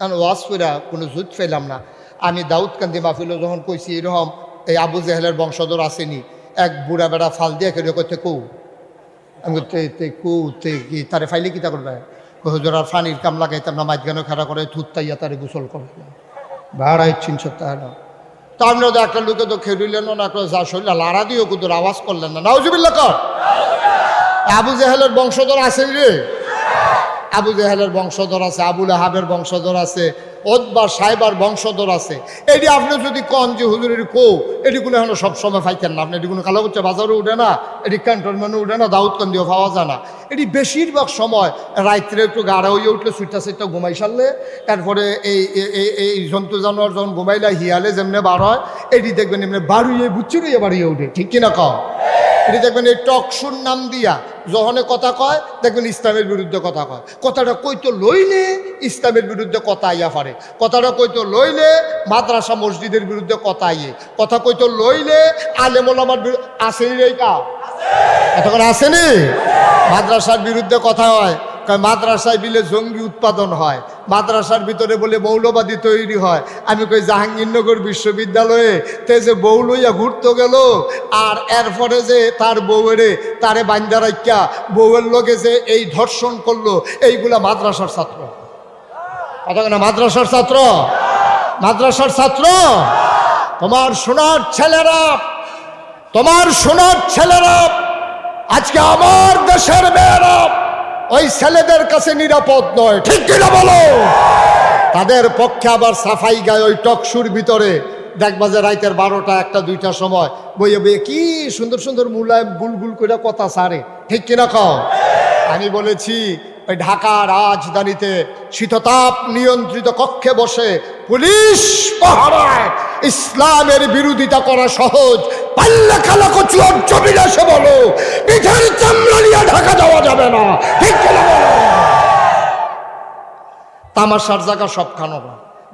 কারণ ওয়াজ কোনো জুত ফেলাম না। আমি দাউদ কান্দি মাহফিল যখন কইছি, এরকম এই আবু জেহেলের বংশধর আসেনি, এক বুড়া বেড়া ফাল দিয়ে কেউ করতে কৌ আমি তে তে কৌ তে তারে ফাইলে কী কিতা করবে? হুজুর, আর ফানির কাম লাগাইতাম না মাঝখানে খাড়া করে থুত্তাইয়া তারে গোসল করে ভাড়াই চিনছ তাই না তার মধ্যে একটা লোকে তো খেলিলেন না একটা যা শরীর লাড়া দিও, কুদুর, আওয়াজ করলেন না। নাউজুবিল্লা কর। আবু জেহেলের বংশধর আছে রে। আবু জেহেলের বংশধর আছে আবুল আহাবের বংশধর আছে ওদবা সাহেবার বংশধর আছে। এটি আপনি যদি কন যে হুজুরের কো? এটি কোনো এখন সবসময় ফাইতেন না আপনি। এটি কোনো কালো করছে বাজারে উঠে না, এটি ক্যান্টনমেন্টে উঠে না, দাউদকান্দিও পাওয়া যায় না। এটি বেশিরভাগ সময় রাত্রে একটু গাড়া হয়ে উঠলে সুইটা সুইটা ঘুমাই সারলে, তারপরে এই, এই- জন্তু জানোয়ার যখন ঘুমাইলে, হিয়ালে যেমনি বার হয়, এটি দেখবেন এমনি বাড়িয়ে বুচ্ছি বাড়িয়ে উঠে। ঠিক কিনা কম এটি দেখবেন এই টকশুর নাম দিয়া যখনে কথা কয়, দেখবেন ইসলামের বিরুদ্ধে কথা কয়। কথাটা কইতো লইলে ইসলামের বিরুদ্ধে কথা আইয়া পারে কথাটা কইতো লইলে মাদ্রাসা মসজিদের বিরুদ্ধে কথা আইয়ে। কথা কইতো লইলে আলেমোলামার আসেনি রে কা এতক্ষণ আসেনি মাদ্রাসার বিরুদ্ধে কথা হয়। মাদ্রাসায় বিলে জঙ্গি উৎপাদন হয়। মাদ্রাসার ভিতরে বলে মৌলবাদী তৈরি হয়। আমি কই, জাহাঙ্গীরনগর বিশ্ববিদ্যালয়ে তে যে বউ লইয়া ঘুরতে গেল, আর এরপরে যে তার বউয়েরে তারে বান্দা বউয়ের লোকে যে এই ধর্ষণ করল, এইগুলা মাদ্রাসার ছাত্র। মাদ্রাসার ছাত্র? মাদ্রাসার ছাত্র? তোমার সোনার ছেলেরা, তোমার সোনার ছেলেরা, আজকে আমার দেশের মেয়েরা ওই ছেলেদের কাছে নিরাপদ নয়। ঠিক কিনা বলো? তাদের পক্ষে আবার সাফাই গায়ে ওই টকসুর ভিতরে। দেখবা যে রাইতের বারোটা, একটা, দুইটা সময়। বইয়ে বইয়ে কি সুন্দর সুন্দর মুলায়েম গুল গুল করে কথা সারে। ঠিক কিনা কম আমি বলেছি ওই ঢাকা রাজধানীতে শীততাপ নিয়ন্ত্রিত কক্ষে বসে পুলিশ পাহারায় ইসলামের বিরোধিতা করা সহজ। পাল্লা খালা কচুয়ার জমিন এসে বলো। পিঠের চামড়া নিয়ে ঢাকা যাওয়া যাবে না। ঠিক তামাশার জায়গা সবখানো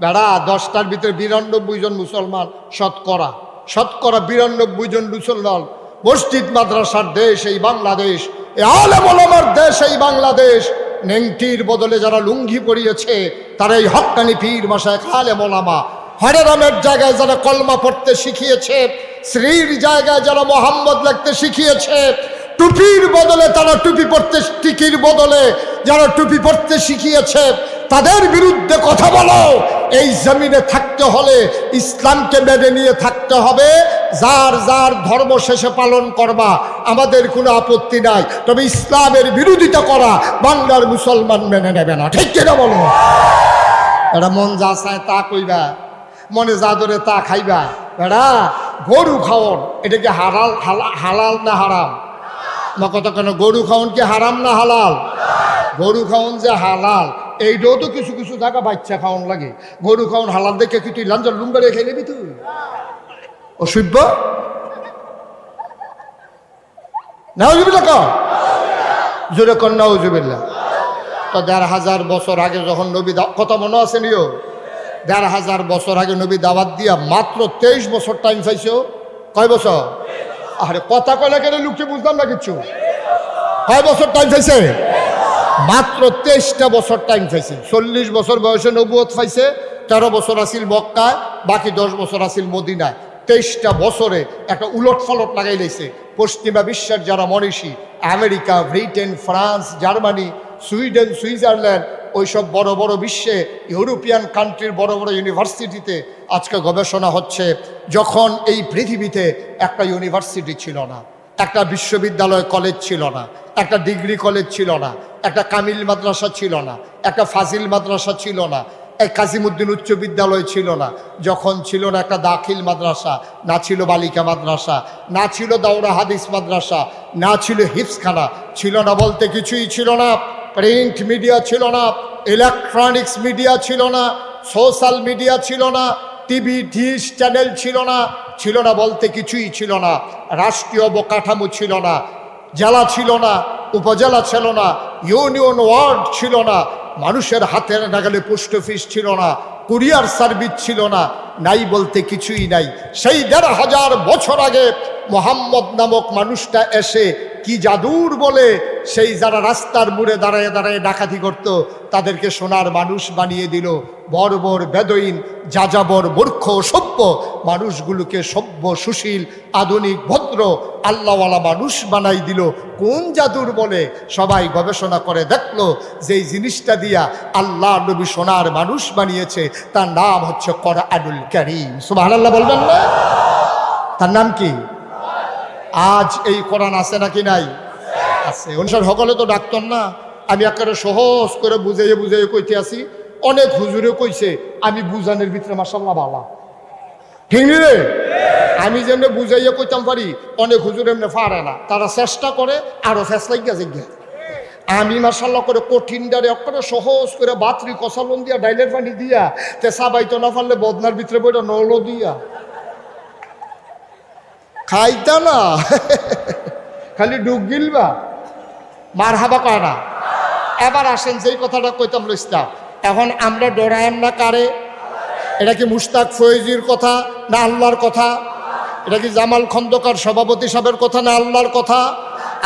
বেড়া, দশটার ভিতরে বিরানব্বই জন মুসলমান শতকরা। শতকরা বিরানব্বই জন মুসলমান। মসজিদ, মাদ্রাসার দেশ এই বাংলাদেশ। এ আলমলমার দেশ এই বাংলাদেশ। নেংটির বদলে যারা লুঙ্গি পরিয়েছে তারা এই হকানি পীর মাসায় খালে মোলামা হরেরামের জায়গায় যারা কলমা পড়তে শিখিয়েছে শ্রীর জায়গায় যারা মোহাম্মদ লাগতে শিখিয়েছে টুপির বদলে তারা টুপি পড়তে টিকির বদলে যারা টুপি পড়তে শিখিয়েছে, তাদের বিরুদ্ধে কথা বলো। এই জমিনে থাকতে হলে ইসলামকে মেনে নিয়ে থাকতে হবে। যার যার ধর্ম শেষে পালন করবা, আমাদের কোনো আপত্তি নাই। তবে ইসলামের বিরোধিতা করা বাংলার মুসলমান মেনে নেবে না। ঠিক কিনা বলো? এটা মন যা চায় তা কইবা। মনে যা ধরে তা খাইবা। বেড়া, গরু খাওয়ন এটা কি হালা- হালাল না হারাম? কথা কেন, গরু খাওয়ন কি হারাম না হালাল? গরু খাওয়ন যে হালাল, এইটাও তো কিছু কিছু জায়গা বাচ্চা খাওয়ান লাগে। গরু খাওয়ান হালাল দেখে কি তুই লাঞ্জার লুম্বারে খেয়ে নিবি তুই? অসভ্য? নাউজুবিল্লা ক জোরে কর নাউজুবিল্লা তো দেড় হাজার বছর আগে যখন নবী কত মনে আছে নিও? দেড় হাজার বছর আগে নবী দাওয়াত দিয়া মাত্র তেইশ বছর টাইম পাইছো কয় বছর? আরে কথা কয়লা কেন লুককে বুঝলাম না কিছু? কয় বছর টাইম পাইছে মাত্র তেইশটা বছর টাইম পাইছে চল্লিশ বছর বয়সে নবুয়ত পাইছে, তেরো বছর আসিল মক্কায়, বাকি দশ বছর আসিল মদিনায়। তেইশটা বছরে একটা উলট ফলট লাগাই লাইছে। পশ্চিমা বিশ্বের যারা মনীষী, America, Britain, France, Germany, Sweden, Switzerland ওইসব বড় বড় বিশ্বে, ইউরোপিয়ান কান্ট্রির বড় বড় ইউনিভার্সিটিতে আজকে গবেষণা হচ্ছে যখন এই পৃথিবীতে একটা ইউনিভার্সিটি ছিল না, একটা বিশ্ববিদ্যালয় কলেজ ছিল না, একটা ডিগ্রি কলেজ ছিল না, একটা কামিল মাদ্রাসা ছিল না, একটা ফাজিল মাদ্রাসা ছিল না, এক কাজিমুদ্দিন উচ্চ বিদ্যালয় ছিল না, যখন ছিল না একটা দাখিল মাদ্রাসা, না ছিল বালিকা মাদ্রাসা, না ছিল দাউরা হাদিস মাদ্রাসা, না ছিল হিপসখানা ছিল না বলতে কিছুই ছিল না। প্রিন্ট মিডিয়া ছিল না ইলেকট্রনিক্স মিডিয়া ছিল না সোশ্যাল মিডিয়া ছিল না টিভি ডিশ চ্যানেল ছিল না ছিল না বলতে কিছুই ছিল না রাষ্ট্রীয় অবকাঠামো ছিল না জেলা ছিল না উপজেলা ছিল না ইউনিয়ন ওয়ার্ড ছিল না মানুষের হাতের নাগালে পোস্ট অফিস ছিল না কুরিয়ার সার্ভিস ছিল না নাই বলতে কিছুই নাই সেই দেড় হাজার বছর আগে মোহাম্মদ নামক মানুষটা এসে কি জাদুর বলে সেই যারা রাস্তার মুড়ে দাঁড়ায় দাঁড়ায় ডাকাতি করত, তাদেরকে সোনার মানুষ বানিয়ে দিল। বর্বর, বেদইন, যাযাবর, মূর্খ সভ্য মানুষগুলোকে সভ্য, সুশীল, আধুনিক, ভদ্র, আল্লাহওয়ালা মানুষ বানাই দিল। কোন জাদুর বলে? সবাই গবেষণা করে দেখল যে এই জিনিসটা দিয়া আল্লাহ নবী সোনার মানুষ বানিয়েছে, তার নাম হচ্ছে করা আনুল করিম। সুবাহ আল্লাহ বলবেন না? তার নাম কি? আজ এই কোরআন আছে নাকি নাই? আছে। অনুসার সকলে তো ডাক্তার না। আমি একেবারে সহজ করে বুঝাইয়ে বুঝাইয়ে কইতে আসি অনেক হুজুরে কইছে, আমি বুঝানোর ভিতরে মাসাল্লাহ বালা। ঠিক রে? আমি যেমনি বুঝাইয়া কইতাম পারি, অনেক হুজুর এমনি পারে না। তারা চেষ্টা করে, আরও ফেসলা গিয়া গিয়া আমি মাসাল্লাহ করে কঠিন ডারে অক্ষরে সহজ করে বাতরি কষালন দিয়া, ডাইলের পানি দিয়া, তে সাবাইতো না পারলে বদনার ভিতরে বইটা নলো দিয়া। খাইতা না? খালি ডুব গিলবা? মার হাবা কয় না। এবার আসেন, যেই কথাটা কইতাম লইস্তাম এখন আমরা ডরায়াম না কারে? এটা কি মুস্তাক ফয়েজির কথা না আল্লাহর কথা? এটা কি জামাল খন্দকার সভাপতি সাহেবের কথা না আল্লাহর কথা?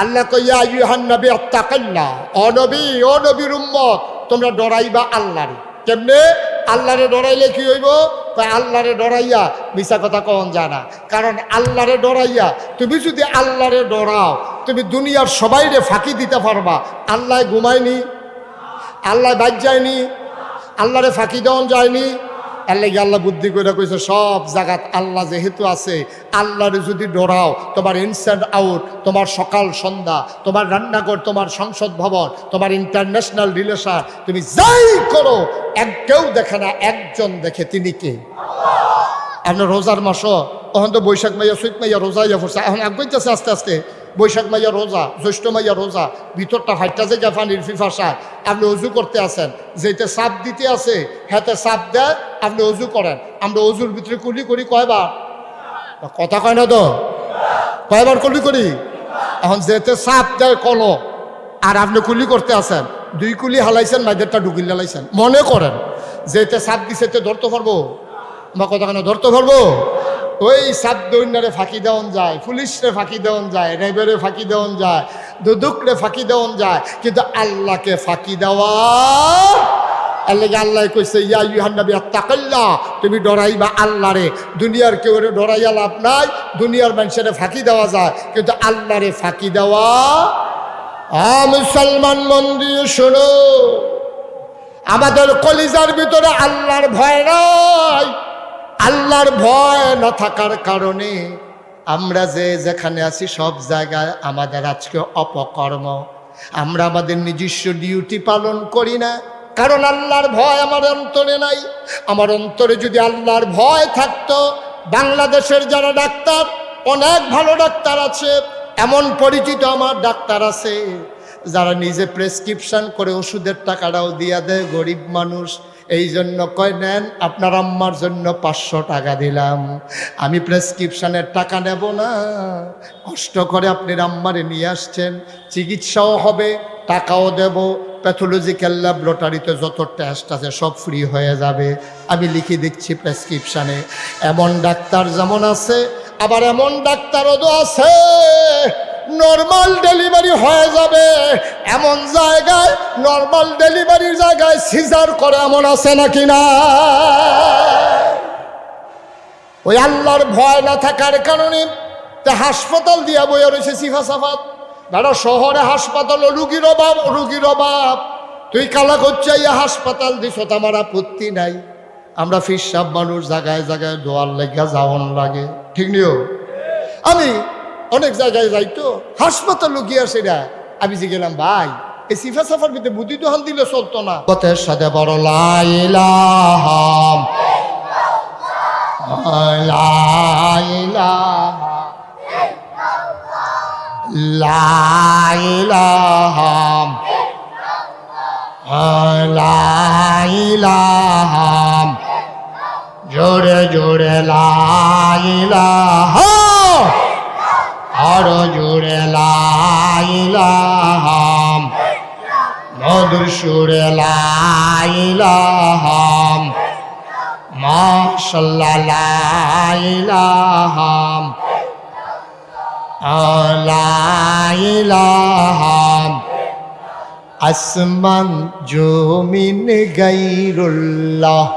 আল্লাহ কইয়া ইউহান নবী আত্মাকাল্লা অনবী ও নবীর উম্মত, তোমরা ডরাইবা আল্লাহরে। কেমনে? আল্লাহরে ডরাইলে কি হইব? তা আল্লাহরে ডরাইয়া মিশা কথা কন জানা কারণ আল্লাহরে ডরাইয়া তুমি যদি আল্লাহরে ডরাও, তুমি দুনিয়ার সবাইরে ফাঁকি দিতে পারবা। আল্লাহ ঘুমায়নি, আল্লাহ বাজ যায়নি আল্লাহরে ফাঁকি দেওয়া যায়নি। আল্লাহ আল্লাহ বুদ্ধি করে কইছে, সব জায়গাত আল্লাহ যেহেতু আছে, আল্লাহরে যদি ডরাও, তোমার ইনস্ট্যান্ট আউট তোমার সকাল সন্ধ্যা, তোমার রান্নাঘর, তোমার সংসদ ভবন, তোমার ইন্টারন্যাশনাল রিলেশন তুমি যাই করো, এক কেউ দেখে না, একজন দেখে, তিনি কে? আপনার রোজার মাস তখন তো বৈশাখ মাইয়া চৈত মাইয়া রোজা ইয়া পড়ছে, এখন আগাইতেছে আস্তে আস্তে বৈশাখ মাইয়া রোজা, জ্যৈষ্ঠ মাইয়া রোজা, ভিতরটা ফাইটটা যে জাফানির ফিফাসায় আপনি অজু করতে আছেন যেতে সাপ দিতে আছে, হাতে সাপ দেয়, আপনি অজু করেন। আমরা অজুর ভিতরে কুলি করি কয়বার? কথা কয় না তো? কয়বার কুলি করি? এখন যেতে সাপ দেয় কলো, আর আপনি কুলি করতে আছেন, দুই কুলি হালাইছেন, মাইদেরটা ঢুকিল হালাইছেন। মনে করেন যেতে সাপ দিছে তে ধরতে পারব? বা কথা কেন ধরতে পারব? ওই সাপ দৈন্যরে ফাঁকি দেওয়ান যায়, পুলিশরে ফাঁকি দেওয়ান যায় রেবেরে ফাঁকি দেওয়ান যায়, দুদুকরে ফাঁকি দেওয়ান যায়, কিন্তু আল্লাহকে ফাঁকি দেওয়া আল্লাহ আল্লাহ কইছে, ইয়া ইউহান নবী আত্তাকাল্লা তুমি ডরাইবা আল্লাহরে। দুনিয়ার কেউ ডরাইয়া লাভ নাই, দুনিয়ার মানুষের ফাঁকি দেওয়া যায়, কিন্তু আল্লাহরে ফাঁকি দেওয়া আ মুসলমান মন শোনো, আমাদের কলিজার ভিতরে আল্লাহর ভয় নাই। আল্লাহর ভয় না থাকার কারণে আমরা যে যেখানে আছি সব জায়গায় আমাদের আজকে অপকর্ম। আমরা আমাদের নিজস্ব ডিউটি পালন করি না, কারণ আল্লাহর ভয় আমার অন্তরে নাই। আমার অন্তরে যদি আল্লাহর ভয় থাকতো, বাংলাদেশের যারা ডাক্তার, অনেক ভালো ডাক্তার আছে, এমন পরিচিত আমার ডাক্তার আছে, যারা নিজে প্রেসক্রিপশন করে ওষুধের টাকাটাও দিয়া দেয়, গরিব মানুষ। এই জন্য কয়, নেন, আপনার আম্মার জন্য পাঁচশো টাকা দিলাম। আমি প্রেসক্রিপশনের টাকা নেব না। কষ্ট করে আপনি আম্মারে নিয়ে আসছেন। চিকিৎসাও হবে, টাকাও দেব। প্যাথোলজিক্যাল ল্যাবরেটরিতে যত টেস্ট আছে সব ফ্রি হয়ে যাবে। আমি লিখে দিচ্ছি প্রেসক্রিপশানে, এমন ডাক্তার যেমন আছে, আবার এমন ডাক্তারও তো আছে। নর্মাল ডেলিভারি হয়ে যাবে। এমন জায়গায় নর্মাল ডেলিভারির জায়গায় সিজার করে এমন আছে নাকি না? ওই আল্লাহর ভয় না থাকার কারণে তা হাসপাতাল দিয়া বইয়া রয়েছে সিফা সাফাত বেড়া শহরে হাসপাতাল, রুগীর অভাব রুগীর অভাব। তুই কালা করছাইয়া হাসপাতাল দিছ আমার আপত্তি নাই। আমরা ফিরসাব মানুষ জায়গায় জায়গায় দোয়ার লেগা যাওয়ান লাগে। ঠিক নিও? আমি অনেক জায়গায় যাই তো হাসপাতাল লুকিয়ে আসে আমি যে গেলাম, ভাই, এই সিফা সাফার ভিতরে বুদ্ধি দোহান দিলে চলতো না। পথের সাথে বড় লাইলাহাম জোরে জোরে লাইলাহাম আরও জোরে লাইলাহাম মধুর সুরে লাইলাহাম মাশাল্লাহ লাইলাহাম লাইলাহাম আসমান জমিন গাইরুল্লাহ,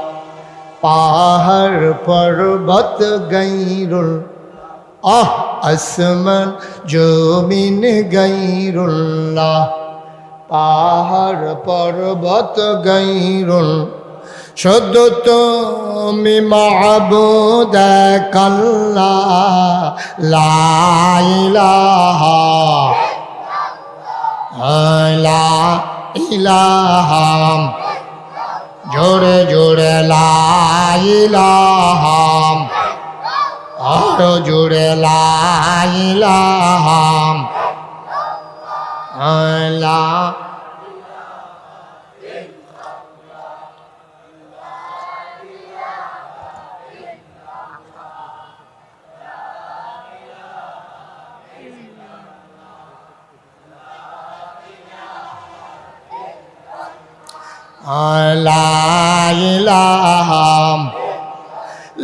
পাহাড় পর্বত গাইরুল আহ, আসমান জমিন গাইরুল্লাহ, পাহাড় পর্বত গাইরুল শুধু তুমি মাহবুদ কাল্লা লাইলাহা ইলাহাম জোরে জোরে লাইলাহাম আরও জোরে লাইলাহাম লা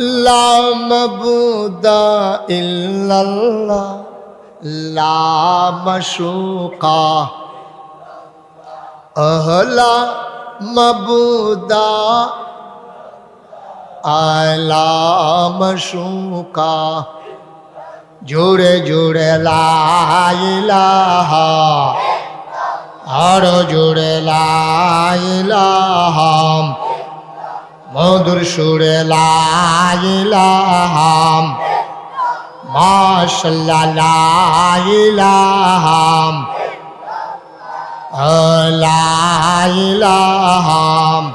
لا إله لا معبود إلا الله لا مشوق لا معبود لا مشوق জোরে জোরে লাইলাহা আরো জোরে লাইলাহাম মধুর সুরে লাইলাহাম। মাশাল্লাহ লাইলাহাম। লাইলাহাম।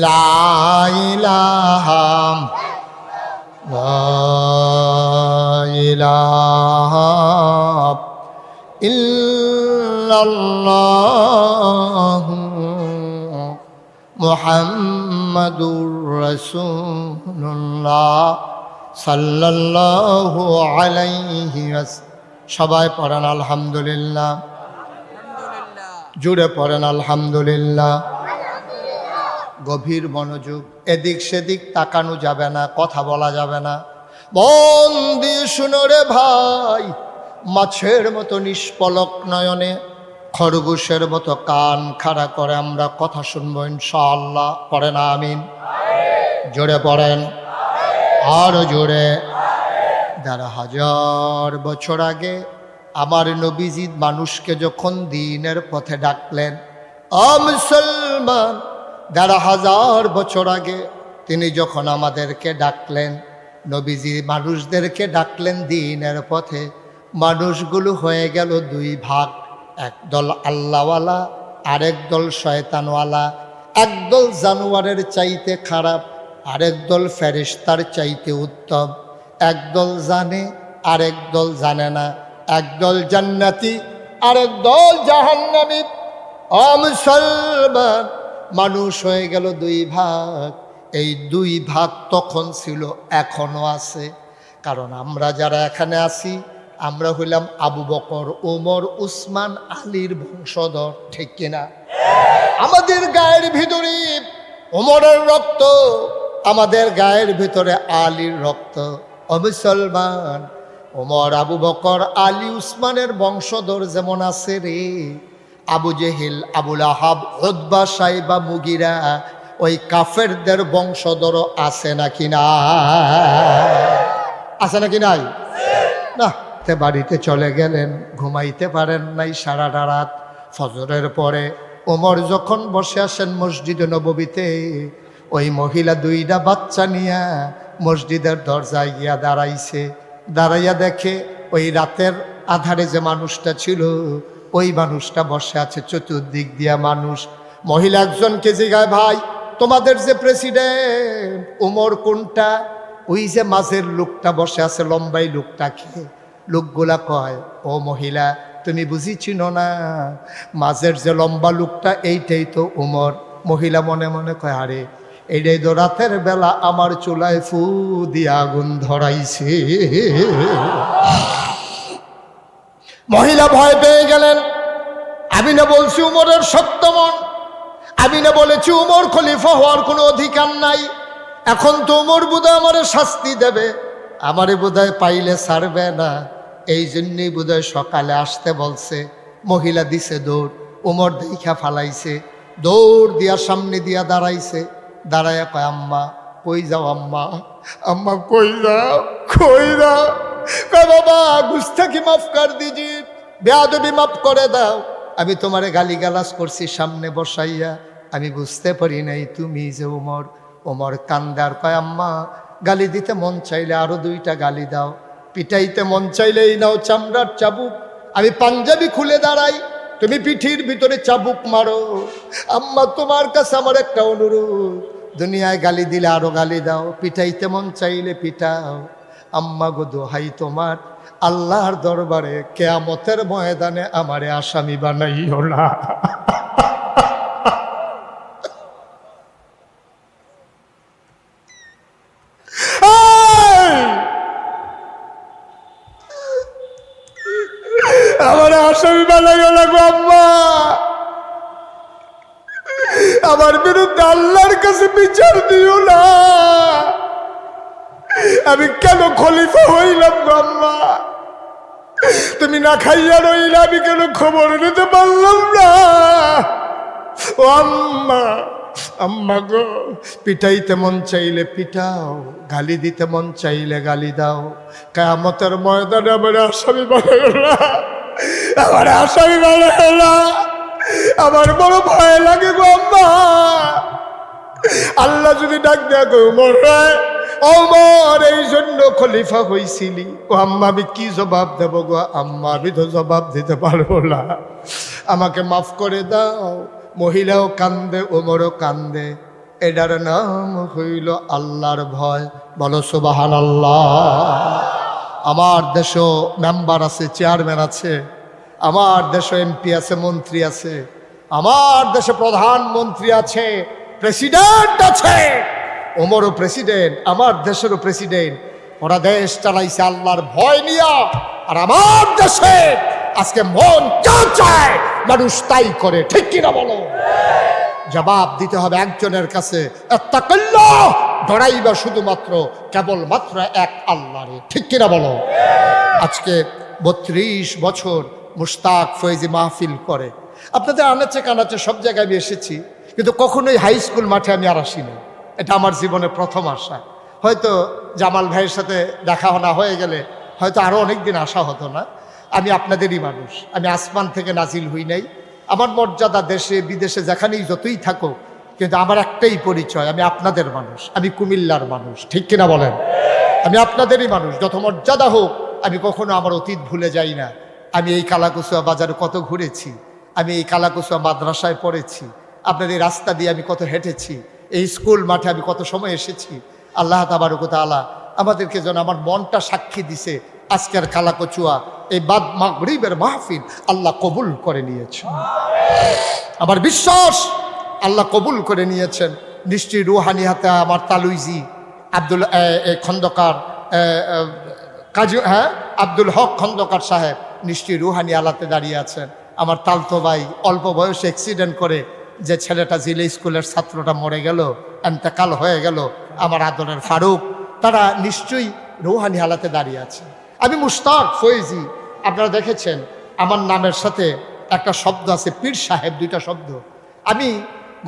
লাইলাহা لا إله إلا الله محمد رسول الله صلى الله عليه وسلم সবাই পড়েন আলহামদুলিল্লাহ জুড়ে পড়েন আলহামদুলিল্লাহ গভীর মনোযোগ এদিক সেদিক তাকানো যাবে না, কথা বলা যাবে না। মন দিয়ে শুনো রে ভাই, মাছের মতো নিষ্পলক নয়নে, খরগোশের মতো কান খাড়া করে আমরা কথা শুনব ইনশাআল্লাহ। পড়েন, আমিন। জোরে পড়েন। আরও জোরে। দেড় হাজার বছর আগে আমার নবীজিৎ মানুষকে যখন দিনের পথে ডাকলেন, আ মুসলমান দেড় হাজার বছর আগে তিনি যখন আমাদেরকে ডাকলেন, নবীজি মানুষদেরকে ডাকলেন দিনের পথে, মানুষগুলো হয়ে গেল দুই ভাগ একদল আল্লাহওয়ালা, আরেক দল শয়তানওয়ালা। একদল জানোয়ারের চাইতে খারাপ, আরেক দল ফেরিস্তার চাইতে উত্তম। একদল জানে, আরেক দল জানে না। একদল জান্নাতি, আরেক দল জাহান্নামী। ও মুসলমান মানুষ হয়ে গেল দুই ভাগ। এই দুই ভাগ তখন ছিল এখনও আছে। কারণ আমরা যারা এখানে আছি, আমরা হইলাম আবু বকর, ওমর, উসমান, আলীর বংশধর, ঠিক কিনা আমাদের গায়ের ভিতরে ওমরের রক্ত, আমাদের গায়ের ভিতরে আলীর রক্ত। অমুসলমান ওমর, আবু বকর, আলী, উসমানের বংশধর যেমন আছে রে। আবু জেহিল আবুল আহাব হদবা সাইবা, মুগিরা, ওই কাফেরদের বংশধর আছে নাকি না? আছে নাকি নাই? না বাড়িতে চলে গেলেন, ঘুমাইতে পারেন নাই সারাটা রাত। ফজরের পরে ওমর যখন বসে আসেন মসজিদে নববীতে, ওই মহিলা দুইটা বাচ্চা নিয়া মসজিদের দরজায় গিয়া দাঁড়াইছে। দাঁড়াইয়া দেখে ওই রাতের আধারে যে মানুষটা ছিল ওই মানুষটা বসে আছে চতুর্দিক দিয়া মানুষ। মহিলা একজনকে জিগায়, ভাই, তোমাদের যে প্রেসিডেন্ট, উমর কোনটা? ওই যে মাঝের লোকটা বসে আছে, লম্বাই লোকটাকে লোকগুলা কয়, ও মহিলা, তুমি বুঝি না? মাঝের যে লম্বা লোকটা, এইটাই তো উমর। মহিলা মনে মনে কয়, আরে, এইটাই তো রাতের বেলা আমার চুলায় ফু দিয়ে আগুন ধরাইছে। মহিলা ভয় পেয়ে গেলেন। আমি না বলছি উমরের সত্যমন আমি না বলেছি উমর খলিফা হওয়ার কোনো অধিকার নাই। এখন তো উমর বোধহয় আমার শাস্তি দেবে। আমারে বোধহয় পাইলে ছাড়বে না। এই জন্যই বোধহয় সকালে আসতে বলছে, মহিলা দিছে দৌড়, উমর দেখা ফালাইছে। দৌড় দিয়া সামনে দিয়া দাঁড়াইছে। দাঁড়ায় কয়, আম্মা, কই যাও আম্মা? আম্মা কই যাও কই যাও বাবা গুস্তাকি মাফ কর দিজি, বেয়াদবি মাফ করে দাও। আমি তোমারে গালি গালাজ করছি সামনে বসাইয়া, আমি বুঝতে পারি নাই তুমি যে ওমর। ওমর কান্দার কয়, আম্মা, গালি দিতে মন চাইলে আরও দুইটা গালি দাও। পিটাইতে মন চাইলে এই নাও চামড়ার চাবুক। আমি পাঞ্জাবি খুলে দাঁড়াই, তুমি পিঠির ভিতরে চাবুক মারো। আম্মা, তোমার কাছে আমার একটা অনুরোধ। দুনিয়ায় গালি দিলে আরও গালি দাও, পিটাইতে মন চাইলে পিটাও। আম্মা গো দোহাই তোমার, আল্লাহর দরবারে কেয়ামতের ময়দানে আমারে আসামি বানাইও না। আমার আসামি বানাইও না গো আম্মা। আমার বিরুদ্ধে আল্লাহর কাছে বিচার দিও না। আমি কেন খলিফা হইলাম আম্মা? তুমি না খাইয়া রইলে আমি কেন খবর নিতে পারলাম না? ও আম্মা আম্মা গো, পিটাইতে মন চাইলে পিটাও, গালি দিতে মন চাইলে গালি দাও। কায়ামতের ময়দানে আমার আসামি বানায় না। আমার আসামি না। আমার বড় ভয় লাগে গো আম্মা। আল্লাহ যদি ডাক দেয়া গো মরে অমর এই জন্য খলিফা হইছিলি। ও আম্মা, আমি কি জবাব দেব গো আম্মা? আমি তো জবাব দিতে পারব না। আমাকে মাফ করে দাও। মহিলাও কান্দে ওমরও কান্দে। এটার নাম হইল আল্লাহর ভয়। বলো সুবাহান আল্লাহ আমার দেশও মেম্বার আছে চেয়ারম্যান আছে। আমার দেশে এমপি আছে, মন্ত্রী আছে। আমার দেশে প্রধানমন্ত্রী আছে প্রেসিডেন্ট আছে। ওমরও প্রেসিডেন্ট আমার দেশেরও প্রেসিডেন্ট ওরা দেশ চালাইছে আল্লাহর ভয় নিয়া। আর আমার দেশে আজকে মন যা চায়, মানুষ তাই করে। ঠিক কিনা বলো? জবাব দিতে হবে একজনের কাছে। ডরাইবা শুধুমাত্র, কেবলমাত্র এক আল্লাহরে। ঠিক কিনা বলো? আজকে বত্রিশ বছর মুস্তাক ফৈজি মাহফিল করে। আপনাদের আনাচে কানাচে সব জায়গায় আমি এসেছি, কিন্তু কখনোই হাই স্কুল মাঠে আমি আর আসিনি। এটা আমার জীবনে প্রথম আসা। হয়তো জামাল ভাইয়ের সাথে দেখা না হয়ে গেলে হয়তো আরও অনেক দিন আসা হতো না। আমি আপনাদেরই মানুষ। আমি আসমান থেকে নাজিল হই নাই। আমার মর্যাদা দেশে, বিদেশে, যেখানেই যতই থাকো কিন্তু আমার একটাই পরিচয়, আমি আপনাদের মানুষ। আমি কুমিল্লার মানুষ। ঠিক কিনা বলেন? আমি আপনাদেরই মানুষ। যত মর্যাদা হোক, আমি কখনো আমার অতীত ভুলে যাই না। আমি এই কালাকুসুয়া বাজারে কত ঘুরেছি, আমি এই কালাকুসুয়া মাদ্রাসায় পড়েছি আপনাদের এই রাস্তা দিয়ে আমি কত হেঁটেছি, এই স্কুল মাঠে আমি কত সময় এসেছি, আল্লাহ তাবারকত আলা আমাদেরকে যেন আমার মনটা সাক্ষী দিছে, আজকের কালাকচুয়া, এই বাদ মাগরিবের মাহফিল আল্লাহ কবুল করে নিয়েছে আমার বিশ্বাস, আল্লাহ কবুল করে নিয়েছেন। নিশ্চয়ই রুহানি হাতে আমার তালুইজি আব্দুল খন্দকার কাজী হ্যাঁ আব্দুল হক খন্দকার সাহেব নিশ্চয়ই রুহানি আলাতে দাঁড়িয়ে আছেন। আমার তালতো ভাই অল্প বয়সে অ্যাক্সিডেন্ট করে যে ছেলেটা জিলে স্কুলের ছাত্রটা মরে গেল, এন্তেকাল হয়ে গেল, আমার আদরের ফারুক, তারা নিশ্চয়ই রুহানি হালাতে দাঁড়িয়ে আছে আমি মুস্তাক ফৈজি, আপনারা দেখেছেন, আমার নামের সাথে একটা শব্দ আছে, পীর সাহেব দুইটা শব্দ। আমি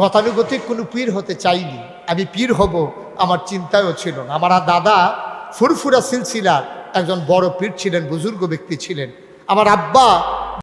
গতানুগতিক কোনো পীর হতে চাইনি, আমি পীর হব, আমার চিন্তায়ও ছিল না। আমার দাদা ফুরফুরা সিলসিলার একজন বড় পীর ছিলেন, বুজুর্গ ব্যক্তি ছিলেন। আমার আব্বা